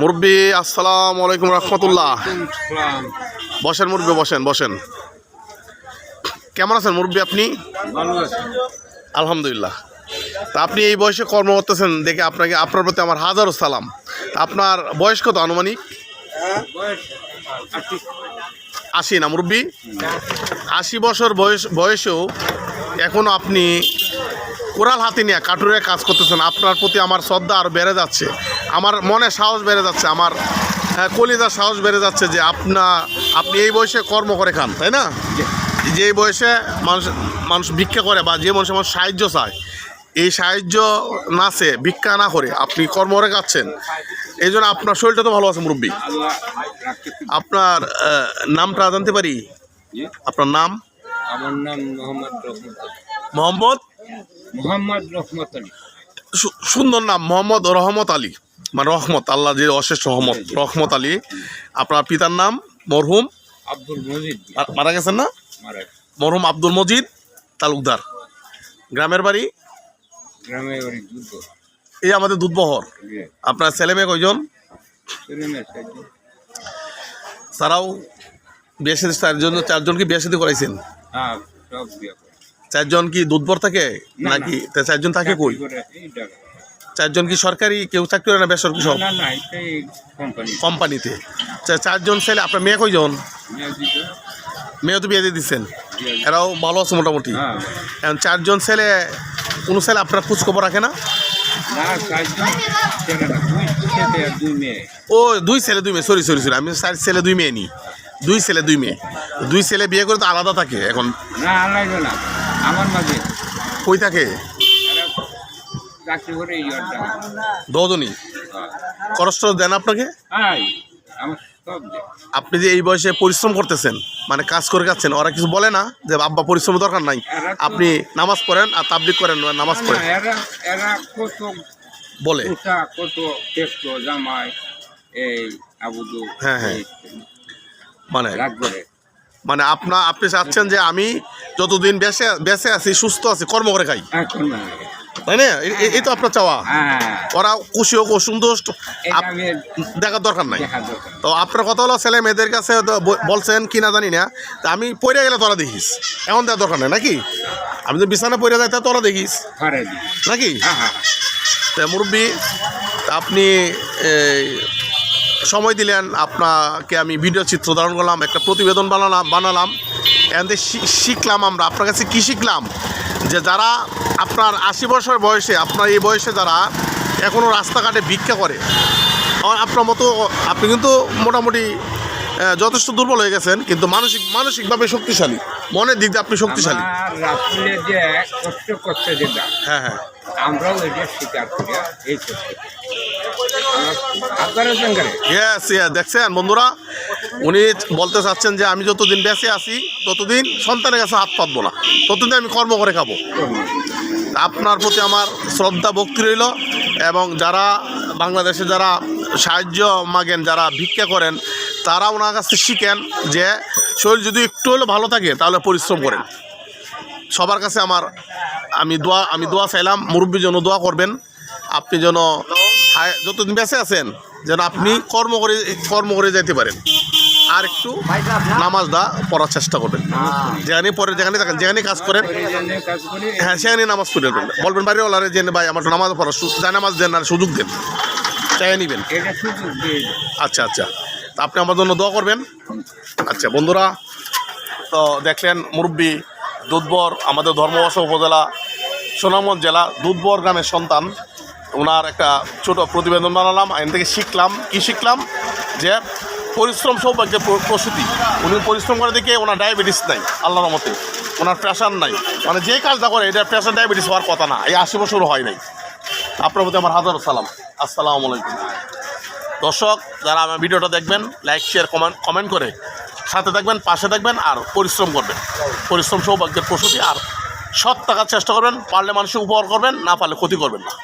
মুরব্বী আসসালাম আলাইকুম রহমতুল্লাহ। বসেন মুরব্বী বসেন বসেন। কেমন আছেন মুরব্বী আপনি? আলহামদুলিল্লাহ। তা আপনি এই বয়সে কর্ম করতেছেন দেখে আপনাকে আপনার প্রতি আমার হাজারো সালাম। তা আপনার বয়স কত আনুমানিক? বয়স আশি। না মুরব্বী? আশি বছর বয়স বয়সেও এখনও আপনি কোরাল হাতে নিয়ে কাঠুরে কাজ করতেছেন। আপনার প্রতি আমার শ্রদ্ধা আরও বেড়ে যাচ্ছে। আমার মনে সাহস বেড়ে যাচ্ছে। আমার হ্যাঁ, কলিজার সাহস বেড়ে যাচ্ছে যে আপনা আপনি এই বয়সে কর্ম করে খান তাই না? যে বয়সে মানুষ মানুষ ভিক্ষা করে বা যে মানুষ মানুষ সাহায্য চায় এই সাহায্য না সে ভিক্ষা না করে আপনি কর্ম করে খাচ্ছেন। এই জন্য আপনার শরীরটা তো ভালো আছে মুরব্বী। আপনার নামটা জানতে পারি? আপনার নাম? আমার নাম মোহাম্মদ মোহাম্মদ? মোহাম্মদ রহমত আলী। সুন্দর নাম মোহাম্মদ রহমত আলী। মানে রহমত আল্লাহ যে অশেষ রহমত রহমত আলী। আপনার পিতার নাম মরহুম? আব্দুল মজিদ। মারা গেছেন না? মরহুম আব্দুল মজিদ তালুকদার। গ্রামের বাড়ি? গ্রামে বাড়ি এই আমাদের দুধবহর। আপনার ছেলে মেয়ে কয়জন? তারাও বিয়ে সাথে চারজন চারজনকে বিয়ে সাথে করাইছেন? হ্যাঁ সব বিয়ে চারজন কি দুধবর থাকে? নাকি তা চারজন থাকে কই। চারজন কি সরকারি কেউ চাকরি করে না বেসরকারি সব? কোম্পানিতে। চারজন ছেলে আপনার মেয়ে কয়জন? মেয়ে তো বিয়ে দিয়ে দিচ্ছেন এরাও ভালো আছে মোটামুটি। হ্যাঁ। এখন চারজন ছেলে কোনো ছেলে আপনার খোঁজখবর রাখে না? ও দুই ছেলে দুই মেয়ে। সরি সরি সরি আমি চার ছেলে দুই মেয়ে নিই দুই ছেলে দুই মেয়ে। দুই ছেলে বিয়ে করে তো আলাদা থাকে এখন। না আলাদা না। আমার মাঝে। কই থাকে? এরা চাকরি করে এই অর্ডার দশজনই খরচ টরচ দেন আপনাকে? হাই আমার সব দেয়। আপনি যে এই বয়সে পরিশ্রম করতেছেন মানে কাজ করে যাচ্ছেন ওরা কিছু বলে না যে আব্বা পরিশ্রম দরকার নাই। আপনি নামাজ পড়েন আর তাবলিক করেন নামাজ না, পড়েন। এরা এরা কত বলে। কত জামাই এই আবুদু হ্যাঁ, হ্যাঁ। মানে রাগ করে। মানে আপনা আপনি চাচ্ছেন যে আমি যতদিন বেঁচে বেঁচে আছি সুস্থ আছি কর্ম করে খাই। তাই না? এই তো আপনার চাওয়া। হ্যাঁ। ওরা খুশি হোক অসন্তুষ্ট দেখার দরকার নাই। তো আপনার কথা হলো ছেলে মেয়েদের কাছে তো বলছেন কি না জানি না তা আমি পড়ে গেলে তোরা দেখিস। এমন দেওয়ার দরকার নাই নাকি? আমি তো বিছানা পড়ে যাই তা তোরা দেখিস। নাকি? হ্যাঁ হ্যাঁ। তা মুরব্বী আপনি সময় দিলেন আপনাকে আমি ভিডিও চিত্র ধারণ করলাম একটা প্রতিবেদন বানালাম বানালাম শি- শিখলাম আমরা। আপনার কাছে কী শিখলাম? যে যারা আপনার আশি বছর বয়সে আপনার এই বয়সে যারা এখনও রাস্তাঘাটে ভিক্ষা করে আপনার মতো আপনি কিন্তু মোটামুটি যথেষ্ট দুর্বল হয়ে গেছেন কিন্তু মানসিক মানসিকভাবে শক্তিশালী। মনের দিক দিয়ে আপনি শক্তিশালী। যে কষ্ট করতে যেটা হ্যাঁ হ্যাঁ। আমরাও এটা স্বীকার করি এই আপনারা সঙ্গে ইয়েস ইয়ে দেখছেন বন্ধুরা? উনি বলতে চাচ্ছেন যে আমি যতদিন বেঁচে আছি, ততদিন সন্তানের কাছে হাত পাতবো না। ততদিন আমি কর্ম করে খাব। আপনার প্রতি আমার শ্রদ্ধা, ভক্তি রইল এবং যারা বাংলাদেশে যারা সাহায্য মাগেন, যারা ভিক্ষা করেন, তারা ওনার কাছে শিখেন যে শরীর যদি একটু হলেও ভালো থাকে, তাহলে পরিশ্রম করেন। সবার কাছে আমার, আমি দোয়া আমি দোয়া চাইলাম। মুরব্বীর জন্য দোয়া করবেন। আপনি যেন যতদিন বেঁচে আছেন যেন আপনি কর্ম করে কর্ম করে যেতে পারেন। আর একটু নামাজটা পড়ার চেষ্টা করবেন। যেখানে পরে যেখানে থাকেন যেখানে কাজ করেন হ্যাঁ সেখানে নামাজ পড়ে বলবেন বাড়িওয়ালারে যে ভাই আমার নামাজ পড়া যায় নামাজ দেন আর সুযোগ দেন চাই নিবেন। আচ্ছা আচ্ছা। তা আপনি আমার জন্য দোয়া করবেন। আচ্ছা বন্ধুরা তো দেখলেন মুরব্বী দুধবর আমাদের ধর্মবর্ষ উপজেলা সুনামগঞ্জ জেলা দুধবর গ্রামের সন্তান। ওনার একটা ছোট প্রতিবেদন বানালাম এখান থেকে শিখলাম। কি শিখলাম? যে পরিশ্রম সৌভাগ্যের প্র- প্রসূতি। উনি পরিশ্রম করে দেখে ওনার ডায়াবেটিস নাই, আল্লাহর মতে ওনার প্রেশার নাই। মানে যে কাজটা করে, এটা প্রেশার ডায়াবেটিস হওয়ার কথা না। এই আশি বছরও হয় নাই। আপনার প্রতি আমার হাজারো সালাম। আসসালামু আলাইকুম। দর্শক, যারা আমার ভিডিওটা দেখবেন লাইক শেয়ার কমেন্ট কমেন্ট করে সাথে থাকবেন, পাশে থাকবেন আর পরিশ্রম করবেন। পরিশ্রম সৌভাগ্যের প্রসূতি আর সৎ থাকার চেষ্টা করবেন। পারলে মানুষের উপহার করবেন, না পারলে ক্ষতি করবেন না।